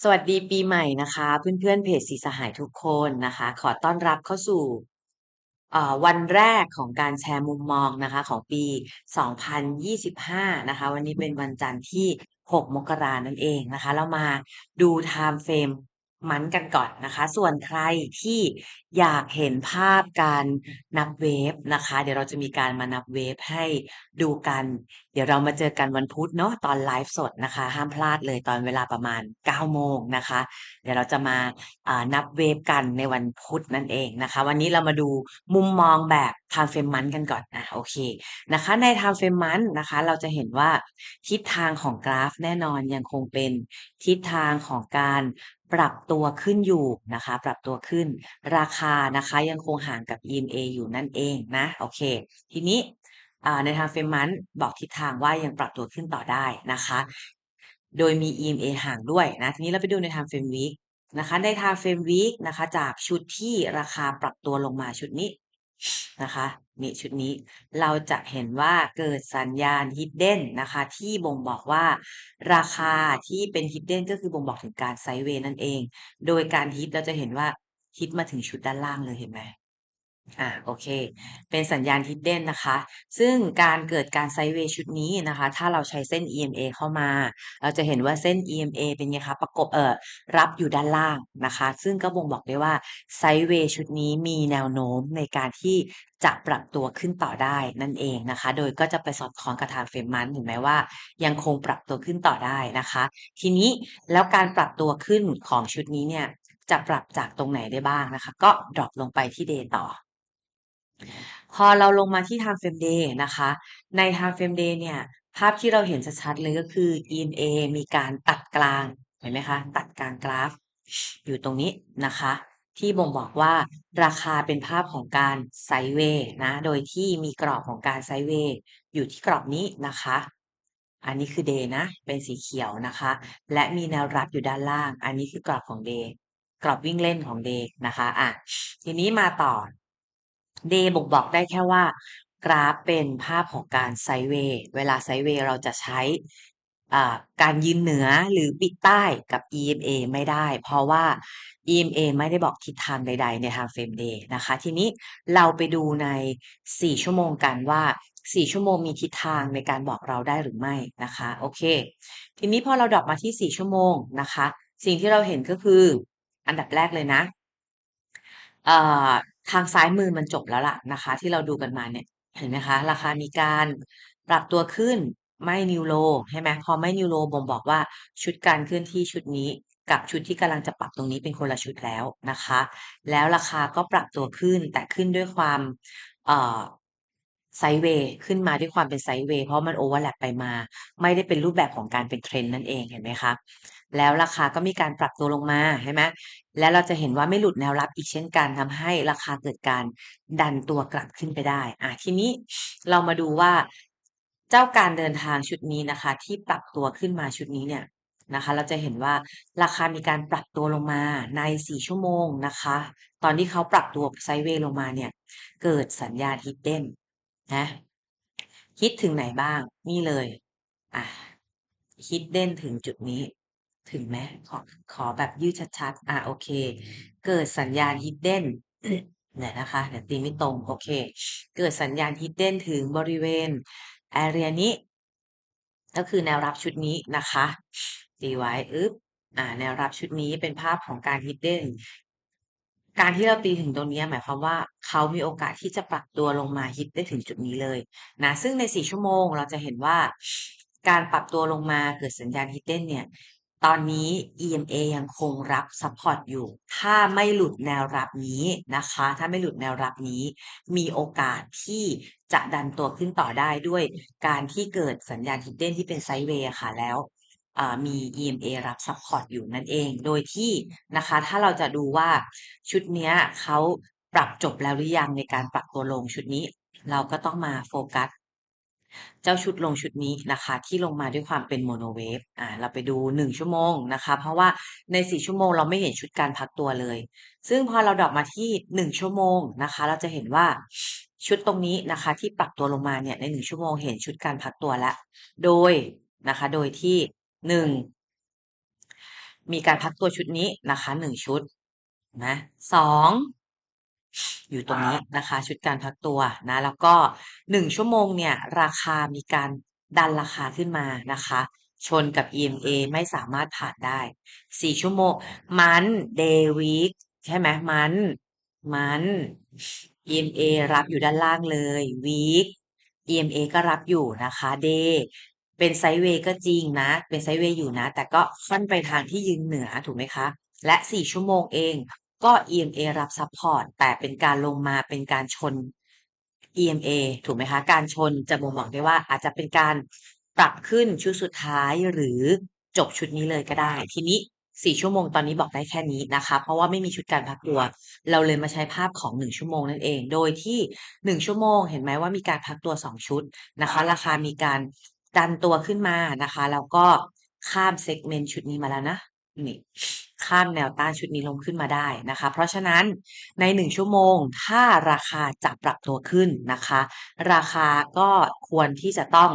สวัสดีปีใหม่นะคะ เพื่อนๆเพจสีสหายทุกคนนะคะ ขอต้อนรับเข้าสู่เอ่อวันแรกของการแชร์มุมมองนะคะ ของปี 2025 นะคะ วันนี้เป็นวันจันทร์ที่ 6 มกรานั่นเองนะคะ เรามาดูไทม์เฟรม มันกันก่อนนะคะ ส่วนใครที่อยากเห็นภาพการนับเวฟนะคะ เดี๋ยวเราจะมีการมานับเวฟให้ดูกัน เดี๋ยวเรามาเจอกันวันพุธเนาะตอนไลฟ์สดนะคะ ห้ามพลาดเลยตอนเวลาประมาณ9โมงนะคะ เดี๋ยวเราจะมาานับเวฟกันในวันพุธนั่นเองนะคะ วันนี้เรามาดูมุมมองแบบ time frame month กันก่อนอะโอเคนะคะ ใน time frame month นะคะ เราจะเห็นว่าทิศทางของกราฟแน่นอนยังคงเป็นทิศทางของการ ปรับตัวขึ้นอยู่นะคะ ปรับตัวขึ้น ราคานะคะยังคงห่างกับ EMA อยู่นั่นเองนะโอเค ทีนี้ในทางเฟมันบอกทิศทางว่ายังปรับตัวขึ้นต่อได้นะคะ โดยมี EMA ห่างด้วยนะ ทีนี้เราไปดูในทางเฟมวีคนะคะในทางเฟมวีคนะคะจากชุดที่ราคาปรับตัวลงมาชุดนี้ นะคะ นี่ชุดนี้เราจะเห็นว่าเกิดสัญญาณ hidden นะคะ ที่บ่งบอกว่าราคาที่เป็น hidden ก็คือบ่งบอกถึงการไซด์เวย์นั่นเอง โดยการฮิตเราจะเห็นว่าฮิตมาถึงชุดด้านล่างเลยเห็นไหม อ่าโอเค เป็นสัญญาณ hidden นะคะ ซึ่งการเกิดการไซด์เวย์ชุดนี้นะคะ ถ้าเราใช้เส้น EMA เข้ามา เราจะเห็นว่าเส้น EMA เป็นไงคะประกบเอ่อรับอยู่ด้านล่างนะคะ ซึ่งก็บ่งบอกได้ว่าไซด์เวย์ชุดนี้มีแนวโน้มในการที่จะปรับตัวขึ้นต่อได้นั่นเองนะคะ โดยก็จะไปสอดคล้องกับทางเฟรมมันเห็นไหมว่า ยังคงปรับตัวขึ้นต่อได้นะคะ ทีนี้แล้วการปรับตัวขึ้นของชุดนี้เนี่ยจะปรับจากตรงไหนได้บ้างนะคะ ก็ดรอปลงไปที่เดย์ต่อ พอเราลงมาที่ time frame day นะคะ ใน time frame day เนี่ย ภาพที่เราเห็นชัดๆเลยก็คือ EMA มีการตัดกลาง เห็นไหมคะ ตัดกลางกราฟ อยู่ตรงนี้นะคะ ที่บ่งบอกว่าราคาเป็นภาพของการไซเวย์นะ โดยที่มีกรอบของการไซเวย์อยู่ที่กรอบนี้นะคะ อันนี้คือ day นะ เป็นสีเขียวนะคะ และมีแนวรับอยู่ด้านล่าง อันนี้คือกรอบของ day กรอบวิ่งเล่นของ day นะคะ อะ ทีนี้มาต่อ day บ่งบอกได้แค่ว่า กราฟเป็นภาพของการไซเวย์เวลาไซเวย์เราจะใช้การยืนเหนือหรือปิดใต้กับ EMA ไม่ได้ เพราะว่า EMA ไม่ได้บอกทิศทางใด ๆ ในทางเฟรม day นะคะ ทีนี้เราไปดูใน 4 ชั่วโมงกันว่า 4 ชั่วโมงมีทิศทางในการบอกเราได้หรือไม่นะคะ โอเค ทีนี้พอเราดรอปมาที่ 4 ชั่วโมงนะคะ สิ่งที่เราเห็นก็คืออันดับแรกเลยนะเอ่อ ทางซ้ายมือมันจบแล้วล่ะนะคะ ที่เราดูกันมาเนี่ยเห็นไหมคะ ราคามีการปรับตัวขึ้นไม่นิวโลใช่ไหมพอไม่นิวโลบ่งบอกว่าชุดการเคลื่อนที่ชุดนี้กับชุดที่กำลังจะปรับตรงนี้เป็นคนละชุดแล้วนะคะ แล้วราคาก็ปรับตัวขึ้นแต่ขึ้นด้วยความไซเวย์ขึ้นมาด้วยความเป็นไซเวย์เพราะมันโอเวอร์แลปไปมา ไม่ได้เป็นรูปแบบของการเป็นเทรนด์นั่นเองเห็นไหมคะ แล้วราคาก็มีการปรับตัวลงมาใช่ไหมแล้วเราจะเห็นว่าไม่หลุดแนวรับอีกเช่นกันทำให้ราคาเกิดการดันตัวกลับขึ้นไปได้อะทีนี้เรามาดูว่าเจ้าการเดินทางชุดนี้นะคะ ที่ปรับตัวขึ้นมาชุดนี้เนี่ยนะคะ เราจะเห็นว่าราคามีการปรับตัวลงมาใน 4 ชั่วโมงนะคะ ตอนที่เขาปรับตัวไซเวย์ลงมาเนี่ย เกิดสัญญาณ hidden นนะฮิตถึงไหนบ้าง นี่เลย อะ hidden ถึงจุดนี้ ถึงไหม ขอ ขอแบบยืดชัด ๆ อะโอเค เกิดสัญญาณ hidden เนี่ยนะคะ เดี๋ยวตีไม่ตรง โอเค เกิดสัญญาณ hidden ถึงบริเวณ area นี้ ก็คือแนวรับชุดนี้นะคะ ตีไว้อึ๊บ อ่า แนวรับชุดนี้เป็นภาพของการ hidden การที่เราตีถึงตรงนี้หมายความว่าเขามีโอกาสที่จะปรับตัวลงมาฮิตได้ถึงจุดนี้เลยนะซึ่งใน 4 ชั่วโมงเราจะเห็นว่าการปรับตัวลงมาเกิดสัญญาณ hidden เนี่ย ตอนนี้ EMA ยังคงรับซัพพอร์ตอยู่ ถ้าไม่หลุดแนวรับนี้นะคะ ถ้าไม่หลุดแนวรับนี้ มีโอกาสที่จะดันตัวขึ้นต่อได้ด้วยการที่เกิดสัญญาณ hidden ที่เป็นไซด์เวย์ค่ะแล้วมี EMA รับซัพพอร์ตอยู่นั่นเอง โดยที่นะคะ ถ้าเราจะดูว่าชุดนี้เขาปรับจบแล้วหรือยังในการปรับตัวลงชุดนี้ เราก็ต้องมาโฟกัส เจ้าชุดลงชุดนี้นะคะที่ลงมาด้วยความเป็นโมโนเวฟอ่าเราไปดู 1 ชั่วโมงนะคะ เพราะว่าใน 4 ชั่วโมงเราไม่เห็นชุดการพักตัวเลย ซึ่งพอเราดรอปมาที่ 1 ชั่วโมงนะคะ เราจะเห็นว่าชุดตรงนี้นะคะ ที่ปรับตัวลงมาเนี่ยใน 1 ชั่วโมงเห็นชุดการพักตัวแล้วโดยนะคะ โดยที่ 1 มีการพักตัวชุดนี้นะคะหนึ่งชุดนะสอง อยู่ตรงนี้นะคะ ชุดการพักตัวนะ แล้วก็หนึ่งชั่วโมงเนี่ย ราคามีการดันราคาขึ้นมานะคะ ชนกับ EMA ไม่สามารถผ่านได้สี่ชั่วโมง มันเดวิกใช่ไหมมัน มัน EMA รับอยู่ด้านล่างเลยวีค EMA ก็รับอยู่นะคะเดเป็นไซด์เวย์ก็จริงนะ เป็นไซด์เวย์อยู่นะ แต่ก็ค่อนไปทางที่ยืนเหนือถูกไหมคะ และสี่ชั่วโมงเอง ก็ EMA รับซัพพอร์ตแต่เป็นการลงมาเป็นการชน EMA ถูกไหมคะ การชนจะบ่งบอกได้ว่าอาจจะเป็นการปรับขึ้นชุดสุดท้ายหรือจบชุดนี้เลยก็ได้ ทีนี้สี่ชั่วโมงตอนนี้บอกได้แค่นี้นะคะ เพราะว่าไม่มีชุดการพักตัว เราเลยมาใช้ภาพของหนึ่งชั่วโมงนั่นเอง โดยที่หนึ่งชั่วโมง เห็นไหมว่ามีการพักตัวสองชุดนะคะ ราคามีการดันตัวขึ้นมานะคะ แล้วก็ข้ามเซกเมนต์ชุดนี้มาแล้วนะ นี่ข้ามแนวต้านชุดนี้ลงขึ้นมาได้นะคะ เพราะฉะนั้นในหนึ่งชั่วโมงถ้าราคาจะปรับตัวขึ้นนะคะ ราคาก็ควรที่จะต้อง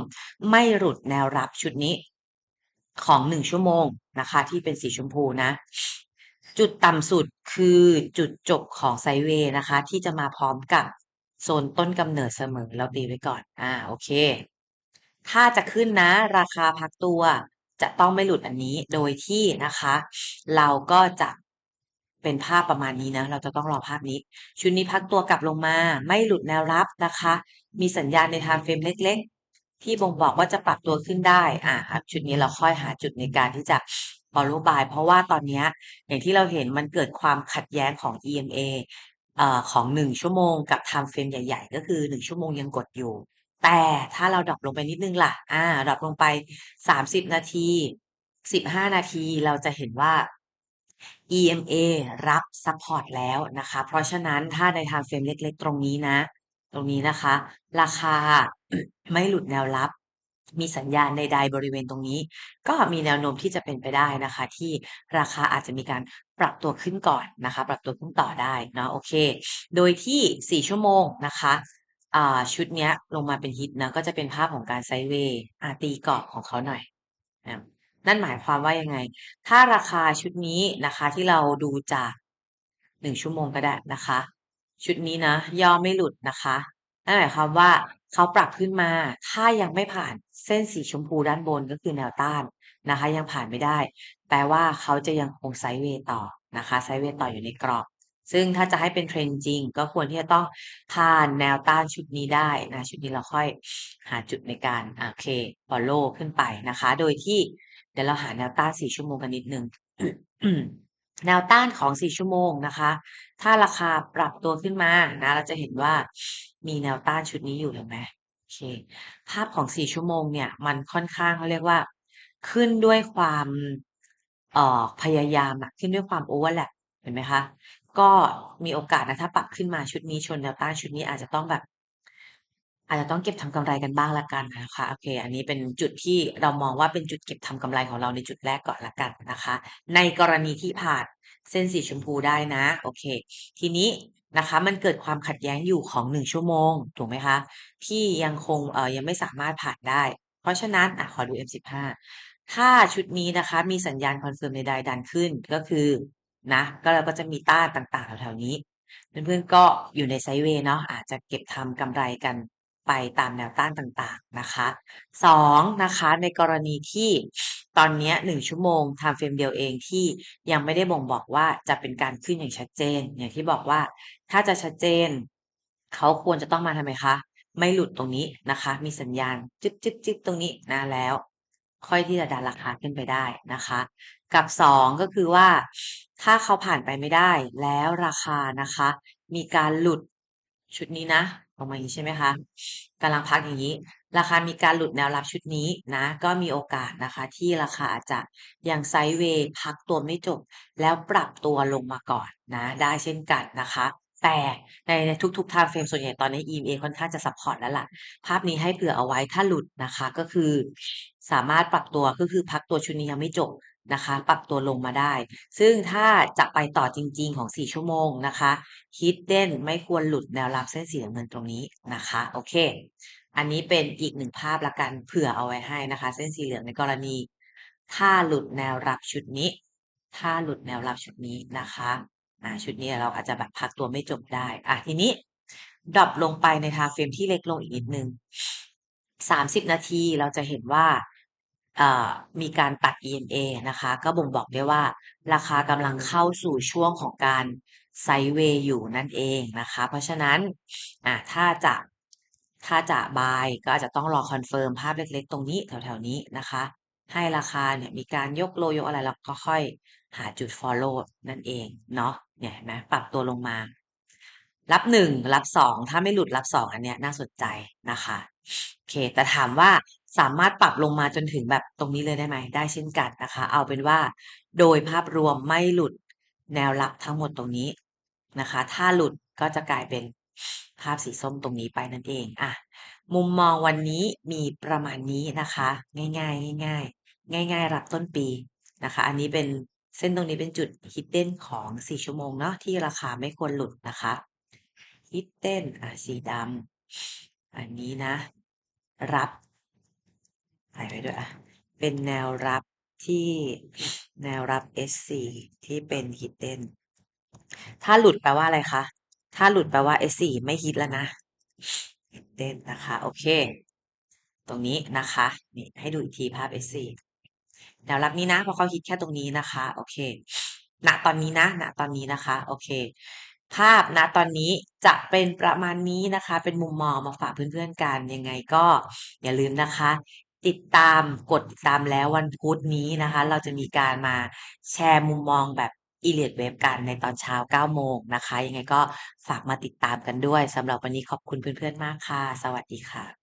ไม่หลุดแนวรับชุดนี้ของหนึ่งชั่วโมงนะคะ ที่เป็นสีชมพูนะ จุดต่ำสุดคือจุดจบของไซเวย์นะคะ ที่จะมาพร้อมกับโซนต้นกำเนิดเสมอเราตีไว้ก่อน อ่าโอเค ถ้าจะขึ้นนะ ราคาพักตัว จะต้องไม่หลุดอันนี้โดยที่นะคะ เราก็จะเป็นภาพประมาณนี้นะ เราจะต้องรอภาพนี้ ชุดนี้พักตัวกลับลงมา ไม่หลุดแนวรับนะคะ มีสัญญาณใน time frame เล็ก ๆ ที่บ่งบอกว่าจะปรับตัวขึ้นได้ อ่าครับชุดนี้เราค่อยหาจุดในการที่จะ follow buy เพราะว่าตอนเนี้ยอย่างที่เราเห็นมันเกิดความขัดแย้งของ EMA อของหนึ่งชั่วโมงกับ time frame ใหญ่ ๆ ก็คือหนึ่งชั่วโมงยังกดอยู่ แต่ถ้าเราดรอปลงไปนิดนึงล่ะ อ่าดรอปลงไปสามสิบนาทีสิบห้านาทีเราจะเห็นว่า EMA รับซัพพอร์ตแล้วนะคะ เพราะฉะนั้นถ้าใน time frame เล็กๆ ตรงนี้นะ ตรงนี้นะคะ ราคาไม่หลุดแนวรับ มีสัญญาณใดๆบริเวณตรงนี้ ก็มีแนวโน้มที่จะเป็นไปได้นะคะ ที่ราคาอาจจะมีการปรับตัวขึ้นก่อนนะคะ ปรับตัวขึ้นต่อได้เนาะโอเค โดยที่สี่ชั่วโมงนะคะ อ่า ชุดเนี้ย ลงมาเป็นฮิตนะ ก็จะเป็นภาพของการไซด์เวย์อ่าตีกรอบของเขาหน่อยนะนั่นหมายความว่ายังไง ถ้าราคาชุดนี้นะคะ ที่เราดูจากหนึ่งชั่วโมงก็ได้นะคะ ชุดนี้นะ ย่อไม่หลุดนะคะนั่นหมายความว่าเขาปรับขึ้นมา ถ้ายังไม่ผ่านเส้นสีชมพูด้านบนก็คือแนวต้านนะคะ ยังผ่านไม่ได้ แปลว่าเขาจะยังคงไซด์เวย์ต่อนะคะไซด์เวย์ต่ออยู่ในกรอบ ซึ่งถ้าจะให้เป็นเทรนด์จริง ก็ควรที่จะต้องผ่านแนวต้านชุดนี้ได้นะชุดนี้เราค่อยหาจุดในการโอเค follow ขึ้นไปนะคะ โดยที่เดี๋ยวเราหาแนวต้านสี่ชั่วโมงกันนิดนึงแนวต้านของสี่ชั่วโมงนะคะ ถ้าราคาปรับตัวขึ้นมานะ เราจะเห็นว่ามีแนวต้านชุดนี้อยู่เห็นไหมโอเค ภาพของสี่ชั่วโมงเนี่ย มันค่อนข้างเขาเรียกว่า ขึ้นด้วยความเอ่อพยายามอะขึ้นด้วยความโอเวอร์แลปเห็นไหมคะ ก็มีโอกาสนะถ้าปรับขึ้นมาชุดนี้ชนแนวต้านชุดนี้อาจจะต้องแบบ อาจจะต้องเก็บทำกำไรกันบ้างละกันนะคะโอเค อันนี้เป็นจุดที่เรามองว่าเป็นจุดเก็บทำกำไรของเราในจุดแรกก่อนละกันนะคะ ในกรณีที่ผ่านเส้นสีชมพูได้นะโอเค ทีนี้นะคะ มันเกิดความขัดแย้งอยู่ของหนึ่งชั่วโมงถูกไหมคะที่ยังคงเอ่อยังไม่สามารถผ่านได้ เพราะฉะนั้นอะขอดู M15 ถ้าชุดนี้นะคะ มีสัญญาณคอนเฟิร์มใดๆดันขึ้นก็คือ นะก็เราก็จะมีต้านต่างๆแถวๆนี้ เพื่อนๆก็อยู่ในไซเวย์เนาะอาจจะเก็บทำกำไรกันไปตามแนวต้านต่างๆนะคะสองนะคะในกรณีที่ตอนนี้หนึ่งชั่วโมง time frame เดียวเองที่ยังไม่ได้บ่งบอกว่าจะเป็นการขึ้นอย่างชัดเจน อย่างที่บอกว่าถ้าจะชัดเจน เขาควรจะต้องมาทำไมคะ ไม่หลุดตรงนี้นะคะ มีสัญญาณ จึ๊บจึ๊บจึ๊บตรงนี้นะแล้ว ค่อยที่จะดันราคาขึ้นไปได้นะคะ กับสองก็คือว่าถ้าเขาผ่านไปไม่ได้ แล้วราคานะคะ มีการหลุดชุดนี้นะออกมาอย่างนี้ใช่ไหมคะกำลังพักอย่างนี้ ราคามีการหลุดแนวรับชุดนี้นะ ก็มีโอกาสนะคะ ที่ราคาอาจจะยังไซด์เวย์พักตัวไม่จบ แล้วปรับตัวลงมาก่อนนะ ได้เช่นกันนะคะแต่ในทุกๆ time frame ส่วนใหญ่ตอนนี้ EMA ค่อนข้างจะซัพพอร์ตแล้วล่ะ ภาพนี้ให้เผื่อเอาไว้ถ้าหลุดนะคะ ก็คือ สามารถปรับตัวก็คือพักตัวชุดนี้ยังไม่จบนะคะ ปรับตัวลงมาได้ ซึ่งถ้าจะไปต่อจริง ๆ ของ 4 ชั่วโมงนะคะ hidden ไม่ควรหลุดแนวรับเส้นสีน้ำเงินตรงนี้นะคะ โอเค อันนี้เป็นอีกหนึ่งภาพละกันเผื่อเอาไว้ให้นะคะ เส้นสีเหลืองในกรณี ถ้าหลุดแนวรับชุดนี้ ถ้าหลุดแนวรับชุดนี้นะคะอ่าชุดนี้เราอาจจะแบบพักตัวไม่จบได้อะทีนี้ดรอปลงไปในทาเฟรมที่เล็กลงอีกนิดนึง 30 นาทีเราจะเห็นว่า มีการตัด EMA นะคะ ก็บ่งบอกได้ว่า ราคากำลังเข้าสู่ช่วงของการไซเวย์อยู่นั่นเองนะคะ เพราะฉะนั้นถ้าจะถ้าจะบายก็อาจจะต้องรอคอนเฟิร์มภาพเล็กๆ ตรงนี้แถวๆนี้นะคะ ให้ราคาเนี่ยมีการยกโลยกอะไรแล้วก็ค่อยหาจุด follow นั่นเองเนาะเนี่ยเห็นไหมปรับตัวลงมา รับหนึ่งรับสองถ้าไม่หลุดรับสองอันเนี้ยน่าสนใจนะคะโอเค แต่ถามว่า สามารถปรับลงมาจนถึงแบบตรงนี้เลยได้ไหม ได้เช่นกันนะคะ เอาเป็นว่าโดยภาพรวมไม่หลุดแนวรับทั้งหมดตรงนี้นะคะ ถ้าหลุดก็จะกลายเป็นภาพสีส้มตรงนี้ไปนั่นเองอะมุมมองวันนี้มีประมาณนี้นะคะ ง่ายๆง่ายๆง่ายรับต้นปีนะคะ อันนี้เป็นเส้นตรงนี้เป็นจุด hidden ของ 4 ชั่วโมงเนาะที่ราคาไม่ควรหลุดนะคะ hidden อะสีดำอันนี้นะ รับ ไว้ด้วยอะ เป็นแนวรับที่แนวรับ S4 ที่เป็น hidden ถ้าหลุดแปลว่าอะไรคะ ถ้าหลุดแปลว่า S4 ไม่ฮิตแล้วนะ hidden นะคะ โอเค ตรงนี้นะคะ นี่ให้ดูอีกทีภาพ S4 แนวรับนี้นะ เพราะเขาฮิตแค่ตรงนี้นะคะ โอเค ณ ตอนนี้นะ ณ ตอนนี้นะคะ โอเค ภาพณ ตอนนี้จะเป็นประมาณนี้นะคะ เป็นมุมมองมาฝากเพื่อนๆกัน ยังไงก็อย่าลืมนะคะ ติดตามกดติดตามแล้ววันพุธนี้นะคะ เราจะมีการมาแชร์มุมมองแบบอีเลียดเว็บกันในตอนเช้า 9 โมงนะคะ ยังไงก็ฝากมาติดตามกันด้วยสำหรับวันนี้ขอบคุณเพื่อนๆมากค่ะ สวัสดีค่ะ